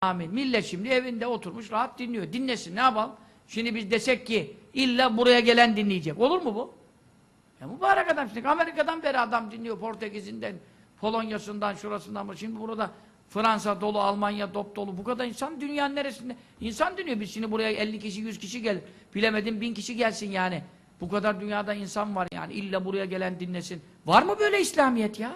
Amin. Millet şimdi evinde oturmuş rahat dinliyor. Dinlesin ne yapalım? Şimdi biz desek ki illa buraya gelen dinleyecek. Olur mu bu? Ya mübarek adam şimdi Amerika'dan beri adam dinliyor. Portekiz'inden, Polonya'sından, şurasından. Şimdi burada Fransa dolu, Almanya dop dolu. Bu kadar insan dünyanın neresinde? İnsan dinliyor. Biz şimdi buraya 50 kişi, 100 kişi gelir. Bilemedim 1000 kişi gelsin yani. Bu kadar dünyada insan var yani. İlla buraya gelen dinlesin. Var mı böyle İslamiyet ya?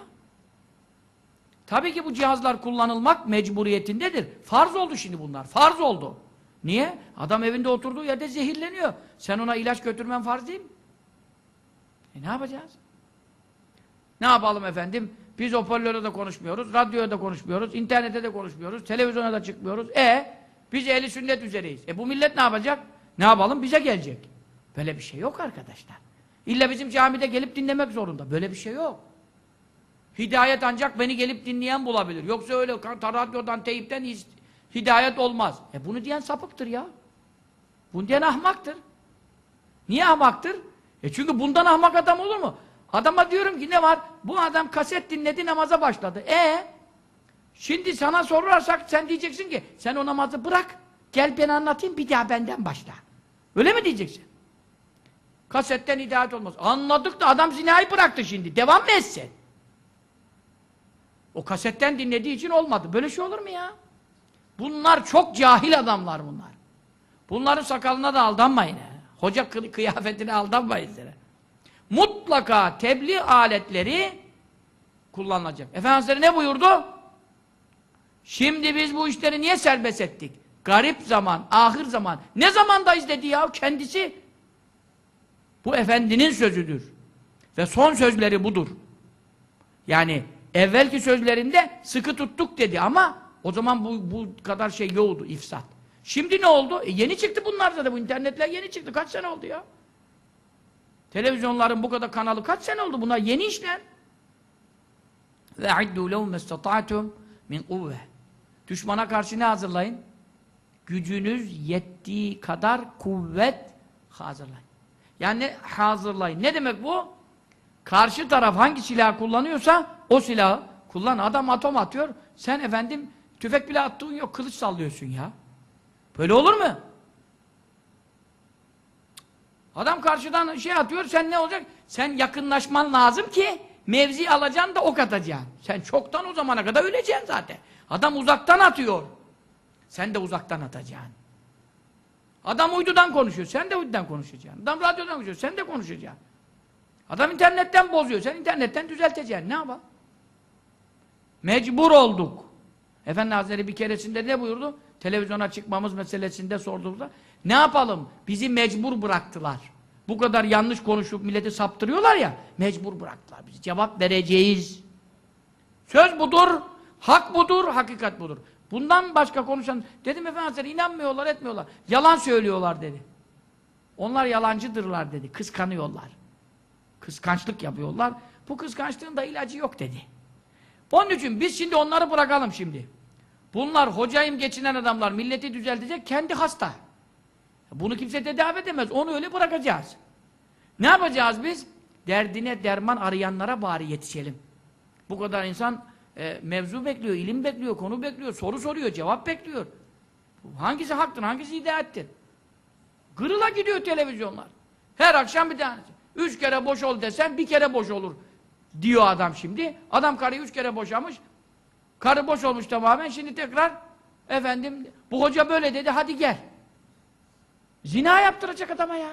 Tabii ki bu cihazlar kullanılmak mecburiyetindedir. Farz oldu şimdi bunlar. Farz oldu. Niye? Adam evinde oturduğu yerde zehirleniyor. Sen ona ilaç götürmen farz değil mi? E ne yapacağız? Ne yapalım efendim? Biz hoparlörde de konuşmuyoruz, radyoda da konuşmuyoruz, internette de konuşmuyoruz, televizyona da çıkmıyoruz. E biz ehli sünnet üzereyiz. E bu millet ne yapacak? Ne yapalım? Bize gelecek. Böyle bir şey yok arkadaşlar. İlla bizim camide gelip dinlemek zorunda. Böyle bir şey yok. Hidayet ancak beni gelip dinleyen bulabilir. Yoksa öyle radyodan, teyipten hidayet olmaz. E bunu diyen sapıktır ya. Bunu diyen ahmaktır. Niye ahmaktır? E çünkü bundan ahmak adam olur mu? Adama diyorum ki ne var? Bu adam kaset dinledi namaza başladı. E Şimdi sana sorarsak sen diyeceksin ki sen o namazı bırak. Gel ben anlatayım bir daha benden başla. Öyle mi diyeceksin? Kasetten hidayet olmaz. Anladık da adam zinayı bıraktı şimdi. Devam mı etsin? O kasetten dinlediği için olmadı. Böyle şey olur mu ya? Bunlar çok cahil adamlar bunlar. Bunların sakalına da aldanmayın. He. Hoca kı kıyafetine aldanmayın. Sana. Mutlaka tebliğ aletleri kullanılacak. Efendimiz ne buyurdu? Şimdi biz bu işleri niye serbest ettik? Garip zaman, ahir zaman. Ne zamandayız dedi ya kendisi. Bu efendinin sözüdür. Ve son sözleri budur. Yani evvelki sözlerinde sıkı tuttuk dedi ama o zaman bu, bu kadar şey yoktu, ifsat. Şimdi ne oldu? E yeni çıktı bunlar zaten, bu internetler yeni çıktı. Kaç sene oldu ya? Televizyonların bu kadar kanalı kaç sene oldu? Bunlar yeni işler. Ve iddu lehum istata'tum min kuvve. Düşmana karşı ne hazırlayın? Gücünüz yettiği kadar kuvvet hazırlayın. Yani hazırlayın. Ne demek bu? Karşı taraf hangi silah kullanıyorsa o silahı kullan. Adam atom atıyor. Sen efendim tüfek bile attığın yok. Kılıç sallıyorsun ya. Böyle olur mu? Adam karşıdan şey atıyor. Sen ne olacak? Sen yakınlaşman lazım ki mevzi alacaksın da ok atacaksın. Sen çoktan o zamana kadar öleceksin zaten. Adam uzaktan atıyor. Sen de uzaktan atacaksın. Adam uydudan konuşuyor. Sen de uydudan konuşacaksın. Adam radyodan konuşuyor. Sen de konuşacaksın. Adam internetten bozuyor. Sen internetten düzelteceksin. Ne yapalım? Mecbur olduk. Efendi Hazretleri bir keresinde ne buyurdu? Televizyona çıkmamız meselesinde sorduğumuzda ne yapalım? Bizi mecbur bıraktılar. Bu kadar yanlış konuşup milleti saptırıyorlar ya mecbur bıraktılar bizi. Cevap vereceğiz. Söz budur, hak budur, hakikat budur. Bundan başka konuşan dedim Efendi Hazretleri inanmıyorlar, etmiyorlar. Yalan söylüyorlar dedi. Onlar yalancıdırlar dedi. Kıskanıyorlar. Kıskançlık yapıyorlar. Bu kıskançlığın da ilacı yok dedi. Onun için biz şimdi onları bırakalım şimdi. Bunlar hocayım geçinen adamlar, milleti düzeltecek, kendi hasta. Bunu kimse tedavi edemez, onu öyle bırakacağız. Ne yapacağız biz? Derdine derman arayanlara bari yetişelim. Bu kadar insan e, mevzu bekliyor, ilim bekliyor, konu bekliyor, soru soruyor, cevap bekliyor. Hangisi haktır, hangisi hidayettir? Gırıla gidiyor televizyonlar. Her akşam bir tanesi. Üç kere boş ol desen bir kere boş olur diyor adam şimdi. Adam karıyı üç kere boşamış. Karı boş olmuş tamamen. Şimdi tekrar efendim bu hoca böyle dedi hadi gel. Zina yaptıracak adama ya.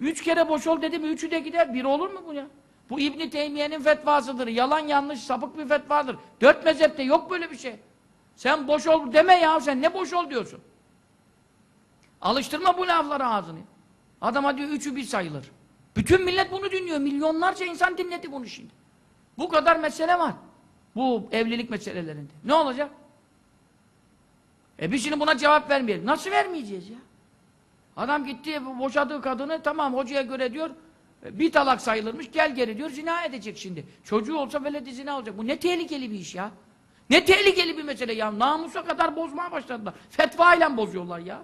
Üç kere boş ol dedi mi üçü de gider. Bir olur mu bu ya? Bu İbn Teymiye'nin fetvasıdır. Yalan yanlış sapık bir fetvadır. Dört mezhepte yok böyle bir şey. Sen boş ol deme ya sen ne boş ol diyorsun. Alıştırma bu lafları ağzını. Adama diyor üçü bir sayılır. Bütün millet bunu dinliyor. Milyonlarca insan dinledi bunu şimdi. Bu kadar mesele var. Bu evlilik meselelerinde. Ne olacak? E biz şimdi buna cevap vermeyelim. Nasıl vermeyeceğiz ya? Adam gitti boşadığı kadını tamam hocaya göre diyor bir talak sayılırmış gel geri diyor zina edecek şimdi. Çocuğu olsa veledi zina olacak. Bu ne tehlikeli bir iş ya. Ne tehlikeli bir mesele ya. Namusa kadar bozmaya başladılar. Fetva ile bozuyorlar ya.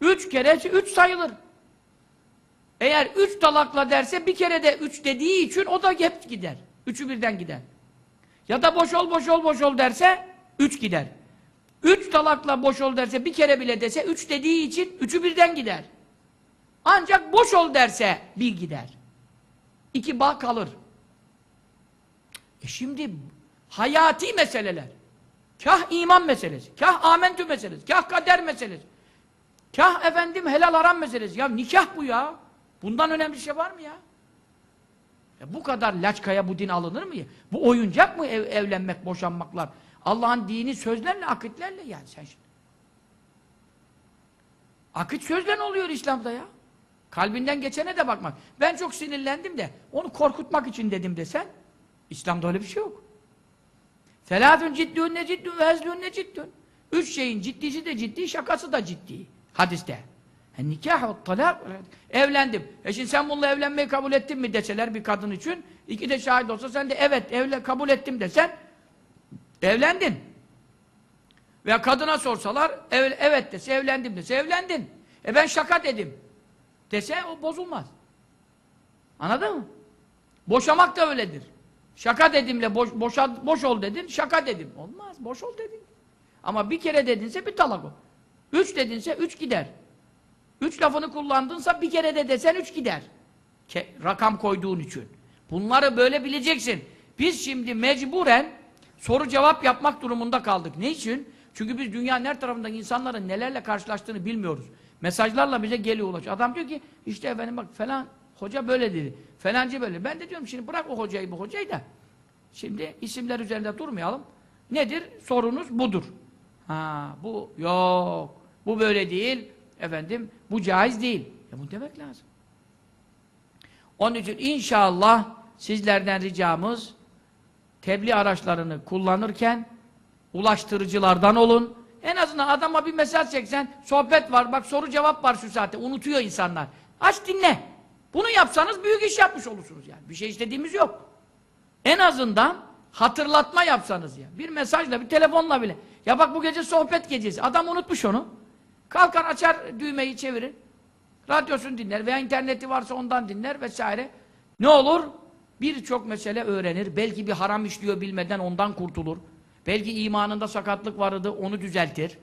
Üç kere üç sayılır. Eğer üç talakla derse bir kere de üç dediği için o da hep gider. Üçü birden gider. Ya da boş ol boş ol boş ol derse üç gider. Üç talakla boş ol derse bir kere bile dese üç dediği için üçü birden gider. Ancak boş ol derse bir gider. İki bağ kalır. E şimdi hayati meseleler. Kah iman meselesi, kah amentü meselesi, kah kader meselesi. Kah efendim helal haram meselesi. Ya nikah bu ya. Bundan önemli şey var mı ya? ya bu kadar laçkaya bu din alınır mı? Bu oyuncak mı ev, evlenmek, boşanmaklar? Allah'ın dini sözlerle, akitlerle yani sen şimdi. Akit sözle oluyor İslam'da ya? Kalbinden geçene de bakmak. Ben çok sinirlendim de onu korkutmak için dedim desen İslam'da öyle bir şey yok. Selâfün ciddûn ne ciddûn ve ne ciddûn. Üç şeyin ciddisi de ciddi, şakası da ciddi. Hadiste. E, nikah ve talak. Evlendim. E şimdi sen bununla evlenmeyi kabul ettin mi deseler bir kadın için. iki de şahit olsa sen de evet evle, kabul ettim desen evlendin. Veya kadına sorsalar ev, evet dese evlendim dese evlendin. E ben şaka dedim. Dese o bozulmaz. Anladın mı? Boşamak da öyledir. Şaka dedimle boş, boşa, boş ol dedin, şaka dedim. Olmaz, boş ol dedin. Ama bir kere dedinse bir talak o. Üç dedinse üç gider. Üç lafını kullandınsa bir kere de desen üç gider. Ke rakam koyduğun için. Bunları böyle bileceksin. Biz şimdi mecburen soru cevap yapmak durumunda kaldık. Ne için? Çünkü biz dünyanın her tarafından insanların nelerle karşılaştığını bilmiyoruz. Mesajlarla bize geliyor ulaşıyor. Adam diyor ki işte efendim bak falan hoca böyle dedi. Falancı böyle. Ben de diyorum şimdi bırak o hocayı bu hocayı da. Şimdi isimler üzerinde durmayalım. Nedir? Sorunuz budur. Ha bu yok. Bu böyle değil. Efendim bu caiz değil. Ya bunu demek lazım. Onun için inşallah sizlerden ricamız tebliğ araçlarını kullanırken ulaştırıcılardan olun. En azından adama bir mesaj çeksen, sohbet var, bak soru cevap var şu saatte, unutuyor insanlar. Aç dinle. Bunu yapsanız büyük iş yapmış olursunuz yani. Bir şey istediğimiz yok. En azından hatırlatma yapsanız ya. Bir mesajla, bir telefonla bile. Ya bak bu gece sohbet gecesi. Adam unutmuş onu. Kalkar açar düğmeyi çevirir. Radyosunu dinler veya interneti varsa ondan dinler vesaire. Ne olur? Birçok mesele öğrenir. Belki bir haram işliyor bilmeden ondan kurtulur. Belki imanında sakatlık vardı onu düzeltir.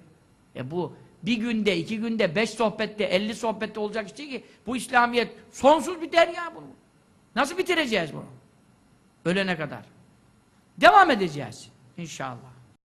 E bu bir günde, iki günde, beş sohbette, elli sohbette olacak iş değil ki. Bu İslamiyet sonsuz bir derya bunu. Nasıl bitireceğiz bunu? Ölene kadar. Devam edeceğiz inşallah.